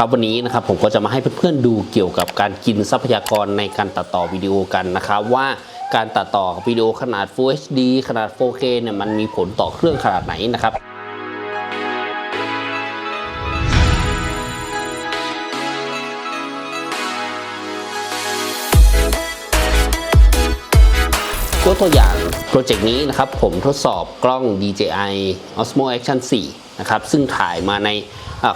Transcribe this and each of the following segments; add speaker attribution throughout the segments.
Speaker 1: ครับวันนี้นะครับผมก็จะมาให้เพื่อนๆดูเกี่ยวกับการกินทรัพยากรในการตัดต่อวิดีโอกันนะครับว่าการตัดต่อวิดีโอขนาด Full HD ขนาด 4K เนี่ยมันมีผลต่อเครื่องขนาดไหนนะครับตัวตัวอย่างโปรเจกต์นี้นะครับผมทดสอบกล้อง DJI Osmo Action 4 นะครับซึ่งถ่ายมาใน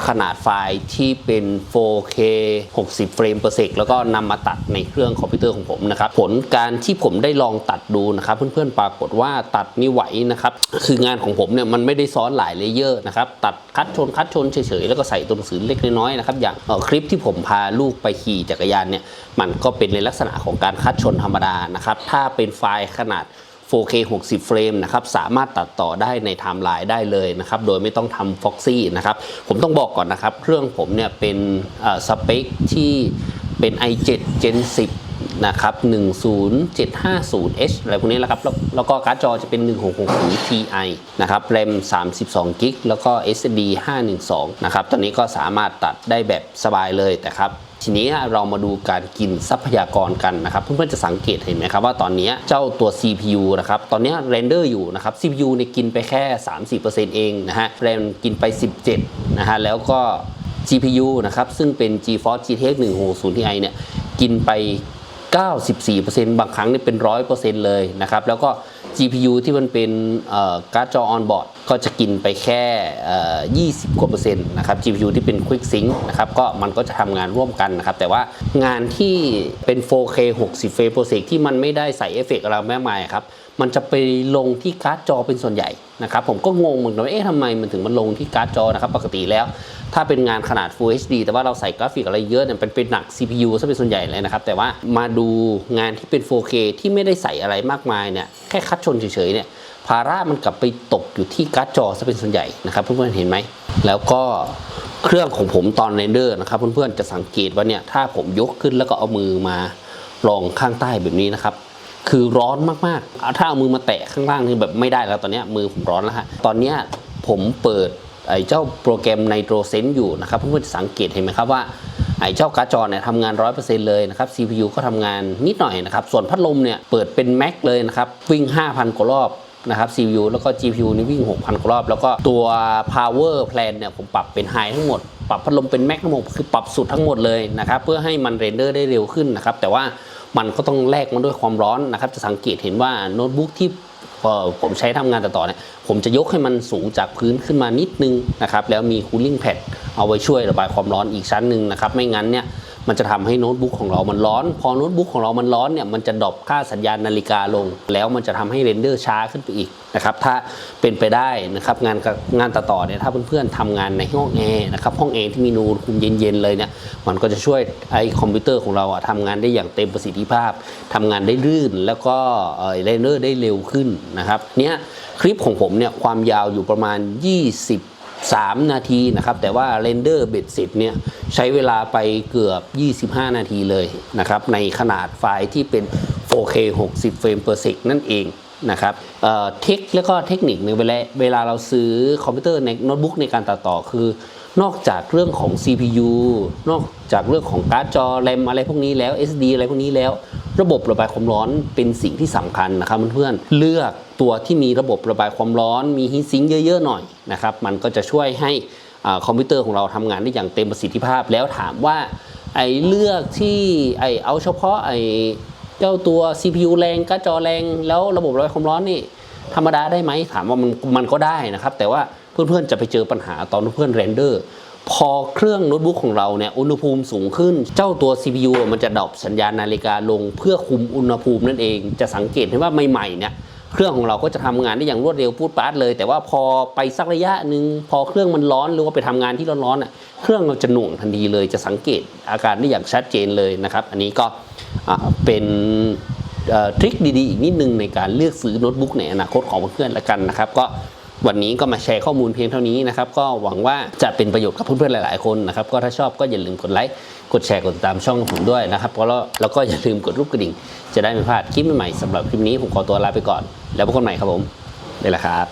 Speaker 1: ขนาดไฟล์ที่เป็น 4K 60 เฟรม per sec แล้วก็นำมาตัดในเครื่องคอมพิวเตอร์ของผมนะครับ ผลการที่ผมได้ลองตัดดูนะครับ เพื่อนๆปรากฏว่าตัดนี่ไหวนะครับ คืองานของผมเนี่ยมันไม่ได้ซ้อนหลายเลเยอร์นะครับ ตัดคัดชนคัดชนเฉยๆ แล้วก็ใส่ตัวหนังสือเล็กน้อยๆนะครับ อย่างออคลิปที่ผมพาลูกไปขี่จักรยานเนี่ย มันก็เป็นในลักษณะของการคัดชนธรรมดานะครับ ถ้าเป็นไฟล์ขนาด 4K 60 เฟรมนะครับสามารถตัดต่อได้ในไทม์ไลน์ได้เลยนะครับโดยไม่ต้องทำ Foxy นะครับผมต้องบอกก่อนนะครับ เครื่องผมเนี่ยเป็นสเปคที่เป็น i7 Gen 10นะครับ 10750H อะไรพวกนี้แหละครับ แล้วแล้วก็การ์ดจอจะเป็น 1660 Ti นะครับ แรม 32 g b แล้วก็ SSD 512 นะครับ ตอนนี้ก็สามารถตัดได้แบบสบายเลยแต่ครับ ทีนี้เรามาดูการกินทรัพยากรกันนะครับ เพื่อนๆจะสังเกตเห็นไหมครับว่าตอนนี้เจ้าตัว CPU นะครับตอนนี้เรนเดอร์อยู่นะครับ CPU เนี่ยกินไปแค่ 30%เองนะฮะแรมกินไป 17นะฮะแล้วก็ GPU นะครับซึ่งเป็น GeForce GTX 160 Ti เนี่ยกินไป 94%บางครั้งนี่เป็น 100%เลยนะครับแล้วก็ GPU ที่มันเป็นการ์ดจอออนบอร์ดก็จะกินไปแค่ 20 กว่าเปอร์เซ็นต์นะครับ GPU ที่เป็น Quick Sync นะครับก็มันก็จะทำงานร่วมกันนะครับ แต่ว่างานที่เป็น 4K 60 เฟรม per sec ที่มันไม่ได้ใส่เอฟเฟกต์อะไรมากมายครับ มันจะไปลงที่การ์ดจอเป็นส่วนใหญ่นะครับผมก็งงเหมือนกันว่าเอ๊ะทำไมมันถึงมันลงที่การ์ดจอนะครับปกติแล้ว ถ้าเป็นงานขนาด Full HD แต่ว่าเราใส่กราฟิกอะไรเยอะเนี่ยเป็นเป็นหนัก CPU ซะเป็นส่วนใหญ่เลยนะครับแต่ว่ามาดูงานที่เป็น 4K ที่ไม่ได้ใส่อะไรมากมายเนี่ยแค่คัดชนเฉยๆเนี่ยภาระมันกลับไปตกอยู่ที่การ์ดจอซะเป็นส่วนใหญ่นะครับเพื่อนๆเห็นไหมแล้วก็เครื่องของผมตอนเรนเดอร์นะครับเพื่อนๆจะสังเกตว่าเนี่ยถ้าผมยกขึ้นแล้วก็เอามือมารองข้างใต้แบบนี้นะครับ คือร้อนมากๆ ถ้าเอามือมาแตะข้างล่างนี่แบบไม่ได้แล้วตอนนี้มือผมร้อนแล้วฮะ ตอนนี้ผมเปิดไอ้เจ้าโปรแกรม Nitro Sense อยู่นะครับเพื่อนๆสังเกตเห็นไหมครับว่าไอ้เจ้าการ์ดจอเนี่ยทำงาน 100%เลยนะครับ CPU ก็ทำงานนิดหน่อยนะครับ ส่วนพัดลมเนี่ยเปิดเป็น Max เลยนะครับ วิ่ง 5,000 กว่ารอบนะครับ CPU แล้วก็ GPU นี่วิ่ง 6,000 กว่ารอบ แล้วก็ตัว power plan เนี่ยผมปรับเป็น high ทั้งหมด ปรับพัดลมเป็น Max ทั้งหมดคือปรับสุดทั้งหมดเลยนะครับ เพื่อให้มันเรนเดอร์ได้เร็วขึ้นนะครับ แต่ว่า มันก็ต้องแลกมันด้วยความร้อนนะครับจะสังเกตเห็นว่าโน้ตบุ๊กที่ผมใช้ทำงานต่อๆเนี่ยผมจะยกให้มันสูงจากพื้นขึ้นมานิดนึงนะครับแล้วมีคูลิ่งแพดเอาไว้ช่วยระบายความร้อนอีกชั้นหนึ่งนะครับไม่งั้นเนี่ย มันจะทำให้โน้ตบุ๊กของเรามันร้อน พอโน้ตบุ๊กของเรามันร้อนเนี่ยมันจะดรอปค่าสัญญาณนาฬิกาลง แล้วมันจะทำให้เรนเดอร์ช้าขึ้นไปอีกนะครับถ้าเป็นไปได้นะครับงานงานต่อๆเนี่ยถ้าเพื่อนๆทำงานในห้องแอร์นะครับห้องแอร์ที่มีอุณหภูมิเย็นๆเลยเนี่ยมันก็จะช่วยไอคอมพิวเตอร์ของเราอะทำงานได้อย่างเต็มประสิทธิภาพทำงานได้ลื่นแล้วก็เรนเดอร์ได้เร็วขึ้นนะครับเนี้ยคลิปของผมเนี่ยความยาวอยู่ประมาณ 3 นาทีนะครับ แต่ว่าเรนเดอร์เบ็ดเสร็จเนี่ยใช้เวลาไปเกือบ 25 นาทีเลยนะครับ ในขนาดไฟล์ที่เป็น 4K 60 เฟรม per sec นั่นเองนะครับเอ่อเทคแล้วก็เทคนิคในเวลาเวลาเราซื้อคอมพิวเตอร์ในโน้ตบุ๊กในการตัดต่อคือ นอกจากเรื่องของ CPU นอกจากเรื่องของการ์ดจอแรมอะไรพวกนี้แล้ว SD อะไรพวกนี้แล้ว ระบบระบายความร้อนเป็นสิ่งที่สำคัญนะครับเพื่อนๆเลือกตัวที่มีระบบระบายความร้อน มีฮีทซิงค์เยอะ ๆ หน่อยนะครับ มันก็จะช่วยให้อคอมพิวเตอร์ของเราทำงานได้อย่างเต็มประสิทธิภาพแล้วถามว่าไอ้เลือกที่ไอ้เอาเฉพาะไอ้เจ้าตัว CPU แรงการ์ดจอแรงแล้วระบบระบายความร้อนนี่ธรรมดาได้ไหมถามว่ามันมันก็ได้นะครับ แต่ว่า เพื่อนๆจะไปเจอปัญหาตอนเพื่อนเรนเดอร์พอเครื่องโน้ตบุ๊กของเราเนี่ยอุณหภูมิสูงขึ้น เจ้าตัว CPU มันจะดรอปสัญญาณนาฬิกาลง เพื่อคุมอุณหภูมินั่นเอง จะสังเกตเห็นว่าใหม่ๆเนี่ยเครื่องของเราก็จะทำงานได้อย่างรวดเร็วพูดปาดเลย แต่ว่าพอไปสักระยะหนึ่งพอเครื่องมันร้อนหรือว่าไปทำงานที่ร้อนๆอะเครื่องเราจะหน่วงทันทีเลย จะสังเกตอาการได้อย่างชัดเจนเลยนะครับ อันนี้ก็เป็นทริคดีๆ อีกนิดนึงในการเลือกซื้อโน้ตบุ๊กในอนาคตของเพื่อนๆละกันนะครับก็ วันนี้ก็มาแชร์ข้อมูลเพียงเท่านี้นะครับ ก็หวังว่าจะเป็นประโยชน์กับเพื่อนๆหลาย ๆ คนนะครับ ก็ถ้าชอบก็อย่าลืมกดไลค์กดแชร์กดติดตามช่องผมด้วยนะครับแล้วแล้วก็อย่าลืมกดรูปกระดิ่ง จะได้ไม่พลาดคลิปใหม่ๆสำหรับคลิปนี้ผมขอตัวลาไปก่อน แล้วพบกันใหม่ครับผมนี่แหละครับ